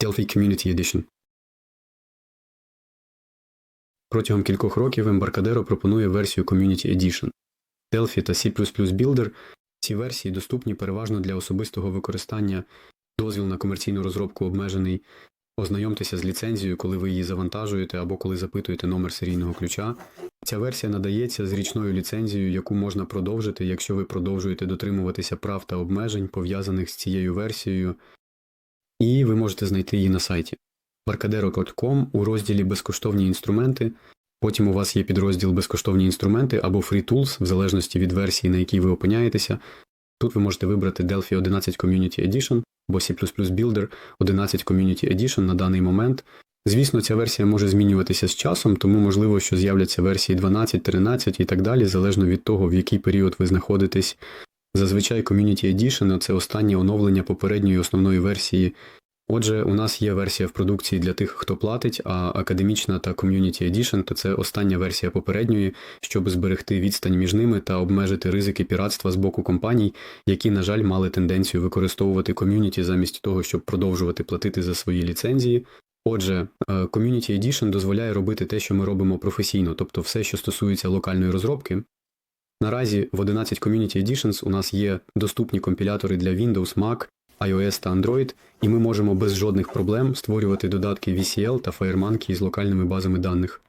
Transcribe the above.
Delphi Community Edition. Протягом кількох років Embarcadero пропонує версію Community Edition. Delphi та C++ Builder ці версії доступні переважно для особистого використання. Дозвіл на комерційну розробку обмежений. Ознайомтеся з ліцензією, коли ви її завантажуєте або коли запитуєте номер серійного ключа. Ця версія надається з річною ліцензією, яку можна продовжити, якщо ви продовжуєте дотримуватися прав та обмежень, пов'язаних з цією версією, і ви можете знайти її на сайті barcadero.com у розділі Безкоштовні інструменти. Потім у вас є підрозділ Безкоштовні інструменти або Free Tools, в залежності від версії, на якій ви опиняєтеся. Тут ви можете вибрати Delphi 11 Community Edition або C++ Builder 11 Community Edition на даний момент. Звісно, ця версія може змінюватися з часом, тому можливо, що з'являться версії 12, 13 і так далі, залежно від того, в який період ви знаходитесь. Зазвичай Community Edition – це останнє оновлення попередньої основної версії. Отже, у нас є версія в продукції для тих, хто платить, а академічна та Community Edition – то це остання версія попередньої, щоб зберегти відстань між ними та обмежити ризики піратства з боку компаній, які, на жаль, мали тенденцію використовувати ком'юніті замість того, щоб продовжувати платити за свої ліцензії. Отже, е, Community Edition дозволяє робити те, що ми робимо професійно, тобто все, що стосується локальної розробки. Наразі в 11 Community Editions у нас є доступні компілятори для Windows, Mac, iOS та Android, і ми можемо без жодних проблем створювати додатки VCL та FireMonkey з локальними базами даних.